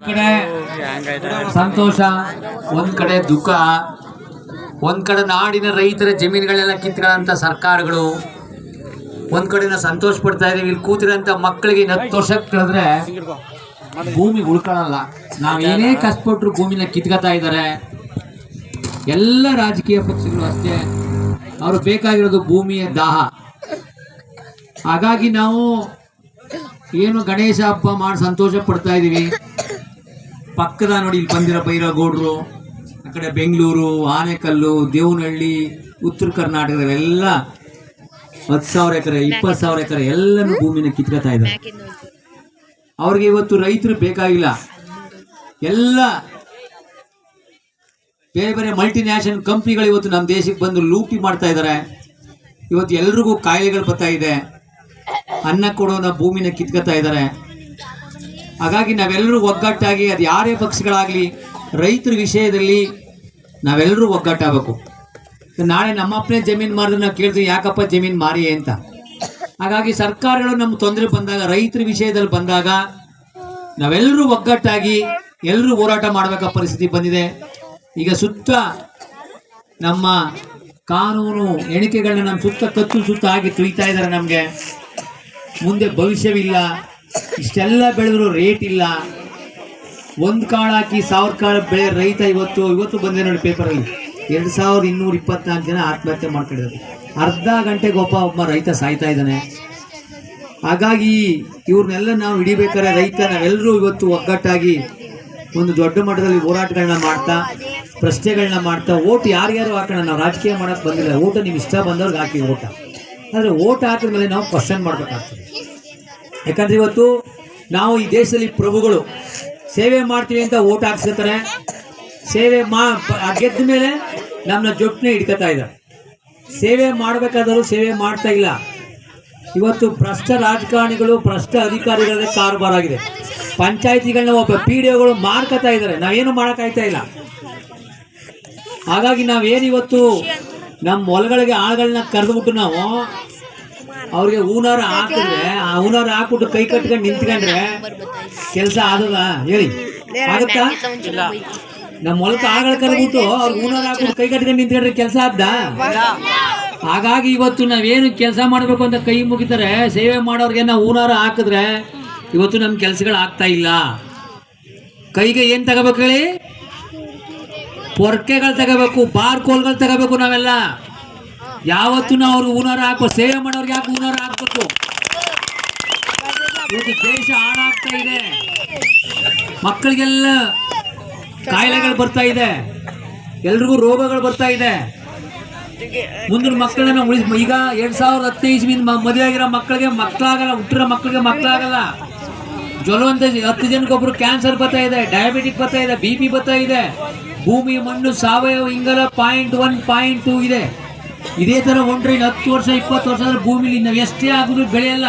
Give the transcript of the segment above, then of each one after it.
ಕಡೆ ಸಂತೋಷ ಒಂದ್ ಕಡೆ ದುಃಖ ಒಂದ್ ಕಡೆ ನಾಡಿನ ರೈತರ ಜಮೀನುಗಳೆಲ್ಲ ಕಿತ್ಕೊಳ್ಳೋಂಥ ಸರ್ಕಾರಗಳು ಒಂದ್ ಕಡೆ ಸಂತೋಷ ಪಡ್ತಾ ಇದೀವಿ ಇಲ್ಲಿ ಕೂತಿರೋಂಥ ಮಕ್ಕಳಿಗೆ ಹತ್ತು ವರ್ಷ ಕಳೆದ್ರೆ ಭೂಮಿ ಉಳ್ಕೊಳ್ಳಲ್ಲ. ನಾವ್ ಏನೇ ಕಷ್ಟಪಟ್ರು ಭೂಮಿನ ಕಿತ್ಕೊತಾ ಇದ್ದಾರೆ. ಎಲ್ಲ ರಾಜಕೀಯ ಪಕ್ಷಗಳು ಅಷ್ಟೇ. ಅವ್ರು ಬೇಕಾಗಿರೋದು ಭೂಮಿಯ ದಾಹ. ಹಾಗಾಗಿ ನಾವು ಏನು ಗಣೇಶ ಹಬ್ಬ ಮಾಡಿ ಸಂತೋಷ ಪಡ್ತಾ ಇದೀವಿ ಪಕ್ಕದ ನೋಡಿ ಇಲ್ಲಿ ಬಂದಿರೋ ಬೈರಗೌಡರು, ಆ ಕಡೆ ಬೆಂಗಳೂರು, ಆನೆಕಲ್ಲು, ದೇವನಹಳ್ಳಿ, ಉತ್ತರ ಕರ್ನಾಟಕದಲ್ಲೆಲ್ಲ ಹತ್ತು ಸಾವಿರ ಎಕರೆ, ಇಪ್ಪತ್ತು ಸಾವಿರ ಎಕರೆ ಎಲ್ಲನೂ ಭೂಮಿನ ಕಿತ್ಕೊತಾ ಇದ್ದಾರೆ. ಅವ್ರಿಗೆ ಇವತ್ತು ರೈತರು ಬೇಕಾಗಿಲ್ಲ. ಎಲ್ಲ ಬೇರೆ ಬೇರೆ ಮಲ್ಟಿನ್ಯಾಷನಲ್ ಕಂಪ್ನಿಗಳು ಇವತ್ತು ನಮ್ಮ ದೇಶಕ್ಕೆ ಬಂದು ಲೂಟಿ ಮಾಡ್ತಾ ಇದ್ದಾರೆ. ಇವತ್ತು ಎಲ್ರಿಗೂ ಕಾಯಿಲೆಗಳು ಬರ್ತಾ ಇದೆ. ಅನ್ನ ಕೊಡೋನ ಭೂಮಿನ ಕಿತ್ಕೊತಾ ಇದ್ದಾರೆ. ಹಾಗಾಗಿ ನಾವೆಲ್ಲರೂ ಒಗ್ಗಟ್ಟಾಗಿ, ಅದು ಯಾರೇ ಪಕ್ಷಗಳಾಗಲಿ, ರೈತರ ವಿಷಯದಲ್ಲಿ ನಾವೆಲ್ಲರೂ ಒಗ್ಗಟ್ಟಾಗಬೇಕು. ನಾಳೆ ನಮ್ಮಪ್ಪನೇ ಜಮೀನು ಮಾರಿದ್ರೆ ನಾವು ಕೇಳ್ತೀವಿ, ಯಾಕಪ್ಪ ಜಮೀನು ಮಾರಿ ಅಂತ. ಹಾಗಾಗಿ ಸರ್ಕಾರಗಳು ನಮ್ಮ ತೊಂದರೆ ಬಂದಾಗ, ರೈತರ ವಿಷಯದಲ್ಲಿ ಬಂದಾಗ ನಾವೆಲ್ಲರೂ ಒಗ್ಗಟ್ಟಾಗಿ, ಎಲ್ಲರೂ ಹೋರಾಟ ಮಾಡಬೇಕಾದ ಪರಿಸ್ಥಿತಿ ಬಂದಿದೆ. ಈಗ ಸುತ್ತ ನಮ್ಮ ಕಾನೂನು ಎಣಿಕೆಗಳನ್ನ ನಮ್ಮ ಸುತ್ತ ಕತ್ತು ಸುತ್ತ ಹಾಕಿ ತುಯ್ತಾ ಇದ್ದಾರೆ ನಮಗೆ. ಮುಂದೆ ಭವಿಷ್ಯವಿಲ್ಲ. ಇಷ್ಟೆಲ್ಲ ಬೆಳೆದ್ರು ರೇಟ್ ಇಲ್ಲ. ಒಂದು ಕಾಳು ಹಾಕಿ ಸಾವಿರ ಕಾಳು ಬೆಳೆ ರೈತ ಇವತ್ತು ಇವತ್ತು ಬಂದೆ ನೋಡಿ ಪೇಪರಲ್ಲಿ ಎರಡು ಸಾವಿರದ ಇನ್ನೂರ ಇಪ್ಪತ್ನಾಲ್ಕು ಜನ ಆತ್ಮಹತ್ಯೆ ಮಾಡ್ಕೊಂಡಿದ್ದಾರೆ. ಅರ್ಧ ಗಂಟೆಗೆ ಒಬ್ಬ ಒಬ್ಬ ರೈತ ಸಾಯ್ತಾ ಇದ್ದಾನೆ. ಹಾಗಾಗಿ ಇವ್ರನ್ನೆಲ್ಲ ನಾವು ಹಿಡಿಬೇಕಾದ್ರೆ ರೈತ ನಾವೆಲ್ಲರೂ ಇವತ್ತು ಒಗ್ಗಟ್ಟಾಗಿ ಒಂದು ದೊಡ್ಡ ಮಟ್ಟದಲ್ಲಿ ಹೋರಾಟಗಳನ್ನ ಮಾಡ್ತಾ, ಪ್ರಶ್ನೆಗಳನ್ನ ಮಾಡ್ತಾ, ಓಟ್ ಯಾರ್ಯಾರು ಹಾಕೋಣ, ನಾವು ರಾಜಕೀಯ ಮಾಡೋಕ್ಕೆ ಬಂದಿಲ್ಲ. ಓಟ ನಿಮ್ಗೆ ಇಷ್ಟ ಬಂದವ್ರಿಗೆ ಹಾಕಿ ಓಟ. ಆದರೆ ಓಟ್ ಹಾಕಿದ್ಮೇಲೆ ನಾವು ಕ್ವಶನ್ ಮಾಡಬೇಕಾಗ್ತದೆ. ಯಾಕಂದ್ರೆ ಇವತ್ತು ನಾವು ಈ ದೇಶದಲ್ಲಿ ಪ್ರಭುಗಳು ಸೇವೆ ಮಾಡ್ತೀವಿ ಅಂತ ಓಟ್ ಹಾಕ್ಸ್ಕೊತಾರೆ. ಸೇವೆ ಮಾ ಗೆದ್ದ ಮೇಲೆ ನಮ್ಮನ್ನ ಜೊಟ್ಟನೆ ಹಿಡ್ಕೊತಾ ಇದ್ದಾರೆ. ಸೇವೆ ಮಾಡಬೇಕಾದರೂ ಸೇವೆ ಮಾಡ್ತಾ ಇಲ್ಲ. ಇವತ್ತು ಭ್ರಷ್ಟ ರಾಜಕಾರಣಿಗಳು, ಭ್ರಷ್ಟ ಅಧಿಕಾರಿಗಳೇ ಕಾರುಬಾರ ಆಗಿದೆ. ಪಂಚಾಯತಿಗಳನ್ನ ಒಬ್ಬ ಪಿ ಡಿ ಒಗಳು ಮಾರ್ಕೋತಾ ಇದ್ದಾರೆ. ನಾವೇನು ಮಾಡೋಕ್ಕಾಗ್ತಾ ಇಲ್ಲ. ಹಾಗಾಗಿ ನಾವೇನು ಇವತ್ತು ನಮ್ಮ ಹೊಲಗಳಿಗೆ ಆಳುಗಳನ್ನ ಕರೆದ್ಬಿಟ್ಟು ನಾವು ಅವ್ರಿಗೆ ಹೂನಾರ ಹಾಕಿದ್ರೆ ಆ ಹೂನಾರ ಹಾಕ್ಬಿಟ್ಟು ಕೈ ಕಟ್ಕೊಂಡು ನಿಂತ್ಕೊಂಡ್ರೆ ಕೆಲಸ ಆದದ? ಹೇಳಿ. ಆಗುತ್ತಾ? ನಮ್ಮ ಹೊಲಕ್ಕೆ ಆಗಳ ಕರೆದ್ಬಿಟ್ಟು ಅವ್ರ ಹೂನಾರ ಹಾಕ್ಬಿಟ್ಟು ಕೈ ಕಟ್ಕೊಂಡು ನಿಂತ್ಕೊಂಡ್ರೆ ಕೆಲಸ ಆದ್ದ? ಹಾಗಾಗಿ ಇವತ್ತು ನಾವೇನು ಕೆಲಸ ಮಾಡಬೇಕು ಅಂತ ಕೈ ಮುಗಿತಾರೆ ಸೇವೆ ಮಾಡೋರ್ಗೆ ನಾವು ಹೂನಾರ ಹಾಕಿದ್ರೆ ಇವತ್ತು ನಮ್ಮ ಕೆಲಸಗಳು ಆಗ್ತಾ ಇಲ್ಲ. ಕೈಗೆ ಏನು ತಗೋಬೇಕು ಹೇಳಿ? ಪೊರ್ಕೆಗಳು ತಗೋಬೇಕು ಬಾರ್ಕೋಲ್ಗಳು ತಗೋಬೇಕು ನಾವೆಲ್ಲ. ಯಾವತ್ತು ನಾವು ಅವ್ರಿಗೆ ಹೂನಾರ ಹಾಕೋ ಸೇವೆ ಮಾಡೋರ್ಗೆ ಯಾಕೆ ಹೂನಾರ ಹಾಕ್ಬೇಕು. ಇವತ್ತು ದೇಶ ಹಾಳಾಗ್ತಾ ಇದೆ. ಮಕ್ಕಳಿಗೆಲ್ಲ ಕಾಯಿಲೆಗಳು ಬರ್ತಾ ಇದೆ. ಎಲ್ರಿಗೂ ರೋಗಗಳು ಬರ್ತಾ ಇದೆ. ಮುಂದಿನ ಮಕ್ಕಳನ್ನ ಉಳಿಸ್ ಈಗ ಎರಡ್ ಸಾವಿರದ ಹತ್ತೈದು ಇಸ್ವಿಯಿಂದ ಮದುವೆ ಆಗಿರೋ ಮಕ್ಕಳಿಗೆ ಮಕ್ಕಳಾಗಲ್ಲ, ಹುಟ್ಟಿರೋ ಮಕ್ಕಳಿಗೆ ಮಕ್ಕಳಾಗಲ್ಲ. ಜ್ವಲವಂತ ಹತ್ತು ಜನಕ್ಕೊಬ್ರು ಕ್ಯಾನ್ಸರ್ ಬರ್ತಾ ಇದೆ ಡಯಾಬಿಟಿಕ್ ಬರ್ತಾ ಇದೆ ಬಿ ಪಿ ಬರ್ತಾ ಇದೆ. ಭೂಮಿ ಮಣ್ಣು ಸಾವಯವ ಇಂಗಲ ಪಾಯಿಂಟ್ ಒನ್ ಪಾಯಿಂಟ್ ಟೂ ಇದೆ. ಇದೇ ಥರ ಹೊಂಟ್ರೆ ಇನ್ನು ಹತ್ತು ವರ್ಷ, ಇಪ್ಪತ್ತು ವರ್ಷ ಆದರೆ ಭೂಮಿಲಿ ನಾವು ಎಷ್ಟೇ ಆಗೋದು ಬೆಳೆಯಲ್ಲ.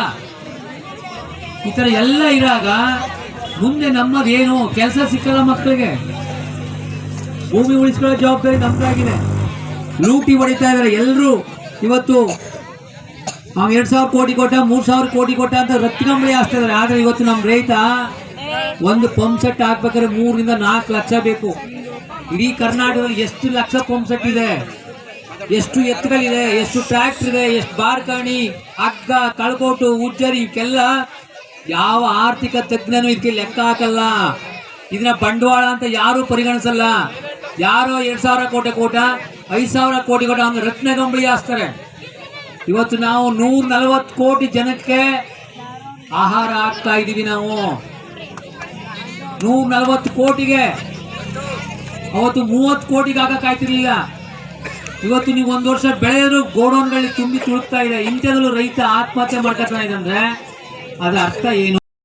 ಈ ಥರ ಎಲ್ಲ ಇರಾಗ ಮುಂದೆ ನಮ್ಮದೇನು ಕೆಲಸ ಸಿಕ್ಕಲ್ಲ ಮಕ್ಕಳಿಗೆ. ಭೂಮಿ ಉಳಿಸ್ಕೊಳ್ಳೋ ಜವಾಬ್ದಾರಿ ನಮ್ಮದಾಗಿದೆ ಲೂಟಿ ಹೊಡಿತಾ ಇದ್ದಾರೆ ಎಲ್ಲರೂ ಇವತ್ತು ನಾವು ಎರಡು ಸಾವಿರ ಕೋಟಿ ಕೊಟ್ಟ, ಮೂರು ಸಾವಿರ ಕೋಟಿ ಕೊಟ್ಟ ಅಂತ ರತ್ನಂಬಳಿ ಹಾಕ್ತಾ ಇದ್ದಾರೆ. ಆದರೆ ಇವತ್ತು ನಮ್ಮ ರೈತ ಒಂದು ಪಂಪ್ ಸೆಟ್ ಹಾಕ್ಬೇಕಾದ್ರೆ ಮೂರರಿಂದ ನಾಲ್ಕು ಲಕ್ಷ ಬೇಕು. ಇಡೀ ಕರ್ನಾಟಕದಲ್ಲಿ ಎಷ್ಟು ಲಕ್ಷ ಪಂಪ್ ಸೆಟ್ ಇದೆ? ಎಷ್ಟು ಎತ್ತುಗಳಿದೆ, ಎಷ್ಟು ಟ್ರ್ಯಾಕ್ಟರ್ ಇದೆ, ಎಷ್ಟು ಬಾರ್ಕಾಣಿ ಅಗ್ಗ ಕಳ್ಕೋಟು ಉಜ್ಜರಿ ಇವಕ್ಕೆಲ್ಲ ಯಾವ ಆರ್ಥಿಕ ತಜ್ಞನೂ ಇದಕ್ಕೆ ಲೆಕ್ಕ ಹಾಕಲ್ಲ. ಇದನ್ನ ಬಂಡವಾಳ ಅಂತ ಯಾರೂ ಪರಿಗಣಿಸಲ್ಲ. ಯಾರೋ ಎರಡು ಸಾವಿರ ಕೋಟಿ ಕೋಟ ಐದು ಸಾವಿರ ಕೋಟಿ ಕೋಟ ಅವ್ನು ರತ್ನಗಂಬಳಿ ಹಾಸ್ತಾರೆ. ಇವತ್ತು ನಾವು ನೂರ ನಲವತ್ತು ಕೋಟಿ ಜನಕ್ಕೆ ಆಹಾರ ಹಾಕ್ತಾ ಇದ್ದೀವಿ ನಾವು. ನೂರ ನಲವತ್ತು ಕೋಟಿಗೆ. ಅವತ್ತು ಮೂವತ್ತು ಕೋಟಿಗೆ ಹಾಕಕ್ಕಾಯ್ತಿರ್ಲಿಲ್ಲ. ಇವತ್ತು ನೀವು ಒಂದು ವರ್ಷ ಬೆಳೆಯೋದು ಗೋಡೌನ್ಗಳಲ್ಲಿ ತುಂಬಿ ತುಳುಕ್ತಾ ಇದೆ. ಇಂಥದ್ರಲ್ಲೂ ರೈತ ಆತ್ಮಹತ್ಯೆ ಮಾಡ್ಕೊತಾ ಅಂದ್ರೆ ಅದರ ಅರ್ಥ ಏನು?